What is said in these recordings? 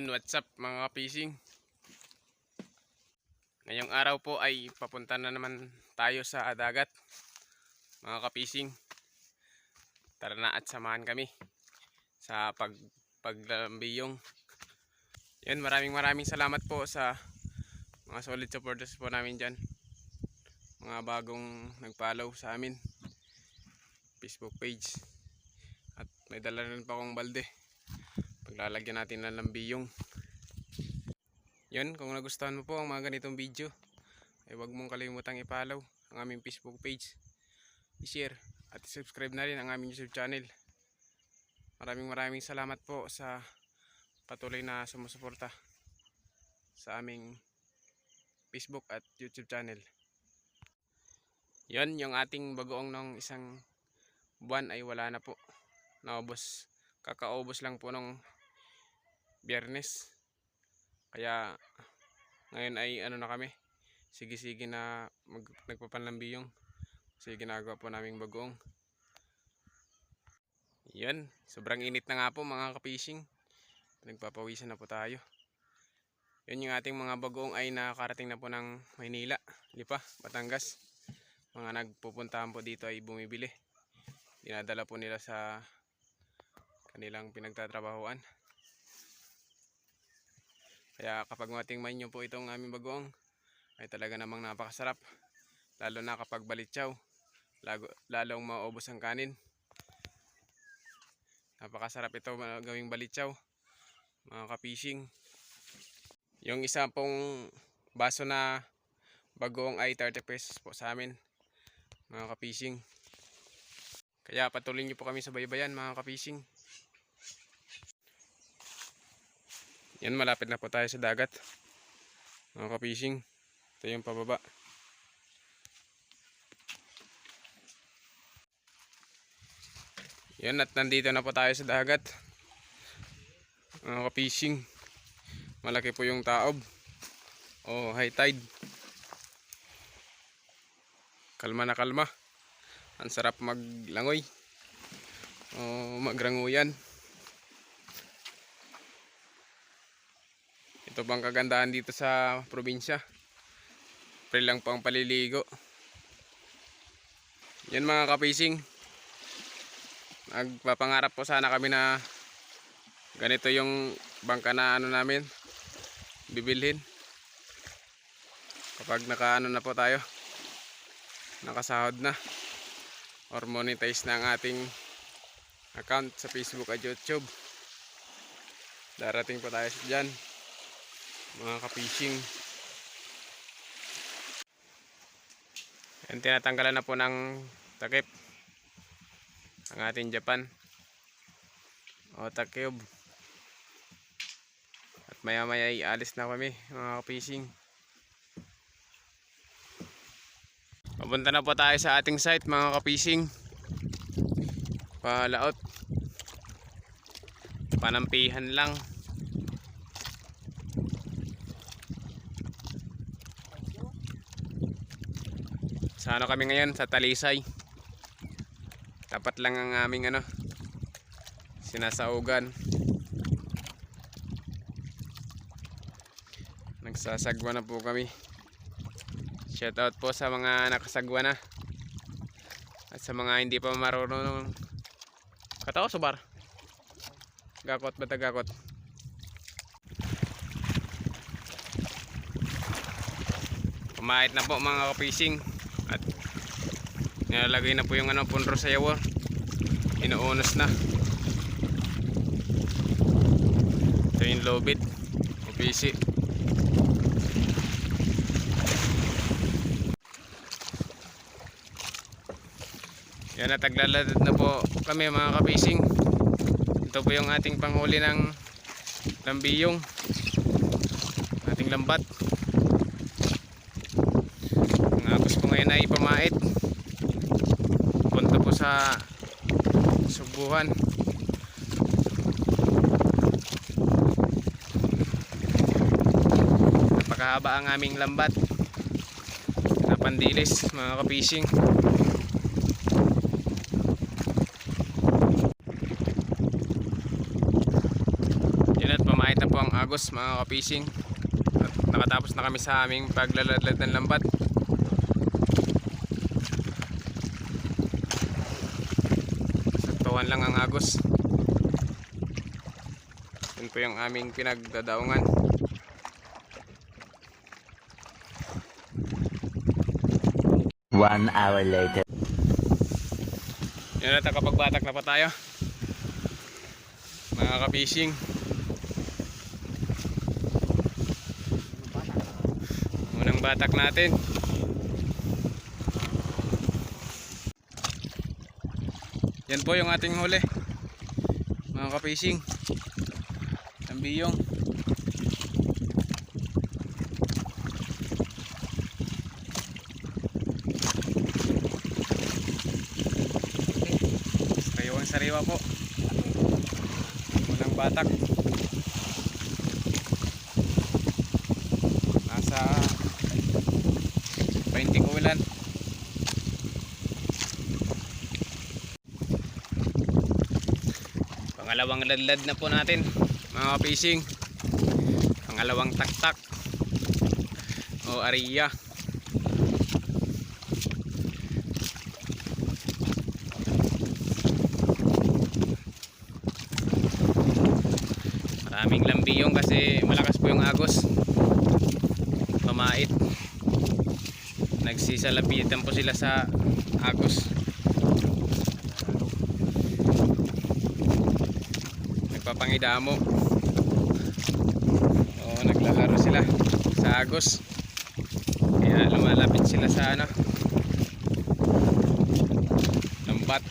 Yan, what's up mga kapising? Ngayong araw po ay papunta na naman tayo sa dagat. Mga kapising. Tara na at samahan kami sa pag paglalambiyong. Yan, maraming maraming salamat po sa mga solid supporters po namin dyan. Mga bagong nag-follow sa amin. Facebook page. At may dala rin pa akong balde paglalagyan natin ng lambiyong. Yun kung nagustuhan mo po ang mga ganitong video ay huwag mong kalimutang i-follow ang aming facebook page. I-share at subscribe na rin ang aming youtube channel. Maraming maraming salamat po sa patuloy na sumusuporta sa aming facebook at youtube channel. Yun yung ating bagoong ng isang buwan ay wala na po. Naubos kakaubos lang po nung biyernes. Kaya ngayon ay ano na kami sige sige na mag, nagpapanlambiyong. Kasi ginagawa po naming bagoong. Yan sobrang init na nga po mga kapishing nagpapawisan na po tayo. Yun yung ating mga bagoong ay nakarating na po ng Maynila Lipa, Batangas. Mga nagpupuntahan po dito ay bumibili. Dinadala po nila sa kanilang pinagtatrabahuan kaya kapag matingman nyo po itong aming bagoong ay talaga namang napakasarap. Lalo na kapag balitsaw lago, lalong maubos ang kanin. Napakasarap ito gawing balitsaw mga kapishing yung isa pong baso na bagoong ay 30 pesos po sa amin mga kapishing kaya patuloy nyo po kami sa baybayan mga kapishing Yan malapit na po tayo sa dagat. Mga ka-fishing. Ito yung pababa. Yan at nandito na po tayo sa dagat. Mga ka-fishing. Malaki po yung taob. Oh, high tide. Kalma na kalma. Ang sarap maglangoy. Oh, magranguyan. Ito bang kagandahan dito sa probinsya. Pre lang pang paliligo. Yan mga kapising. Nagpapangarap po sana kami na ganito yung bangka na ano namin bibilhin. Kapag nakaano na po tayo. Nakasahod na. Or monetize na ang ating account sa Facebook at YouTube. Darating po tayo dyan mga ka-fishing. Yan tinatanggalan na po ng takip. Ang ating Japan. O takip. At maya maya alis na kami mga ka-fishing. Papunta na po tayo sa ating site mga ka-fishing. Palaot. Panampihan lang sa ano kami ngayon? Sa Talisay. Tapat lang ang aming ano sinasaugan. Nagsasagwa na po kami. Shout out po sa mga nakasagwa na. At sa mga hindi pa marunong. Katawa subar. Gakot bata gakot? Pumahit na po mga kapising nilalagay na po yung ano punro sa yawa. Inuunos na. Ito yung lobit. Opisi yan at taglalad na po kami mga kapising ito po yung ating panghuli ng lambiyong. Ating lambat. Ang agos po ngayon ay pamait sa subuhan napakahaba ang aming lambat na pandilis mga kapising yun at pamahit na po ang agos mga kapising. At nakatapos na kami sa aming paglaladlad ng lambat. Saktuhan lang ang Agos. Yun po yung aming pinagdadaungan. One hour later. Yan at nakapagbatak na pa tayo. Mga ka-fishing. Unang batak natin. Yan po yung ating huli. Mga ka-fishing. Ang biyong. Sariwang sariwa po. Unang batak. Pangalawang ladlad na po natin mga fishing. Pangalawang taktak. O ariya. Maraming lambiyong kasi malakas po yung agos. Pamait. Nagsisalapitan po sila sa agos. Nagpapangidamo. Oo, naglalaro sila sa agos. Kaya lumalapit sila sa ano. Lambat.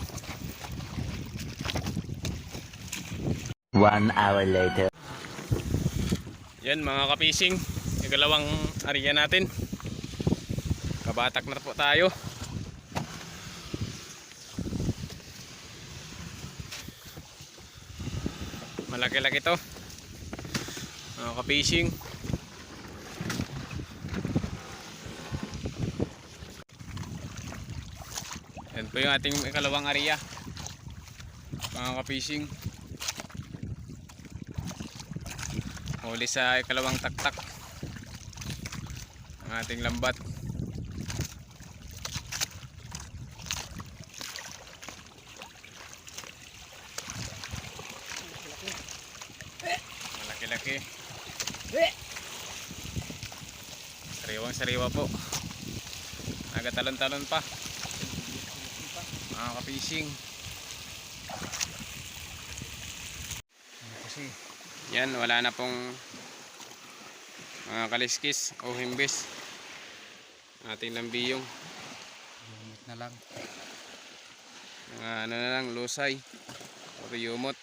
One hour later. Yan mga kapising, ikalawang area natin. Kabatak na po tayo. Malaki-laki to. Mga kapising. Yan po yung ating ikalawang area. Mga kapising. Huli sa ikalawang taktak ang ating lambat. Malaki-laki. Sariwang sariwa po. Nagatalon-talon pa. Mga ka-fishing. Kasi yan, wala na pong mga kaliskis o himbis. Ating lambiyong. Lumit na lang. Mga ano na lang, lusay. O yumot.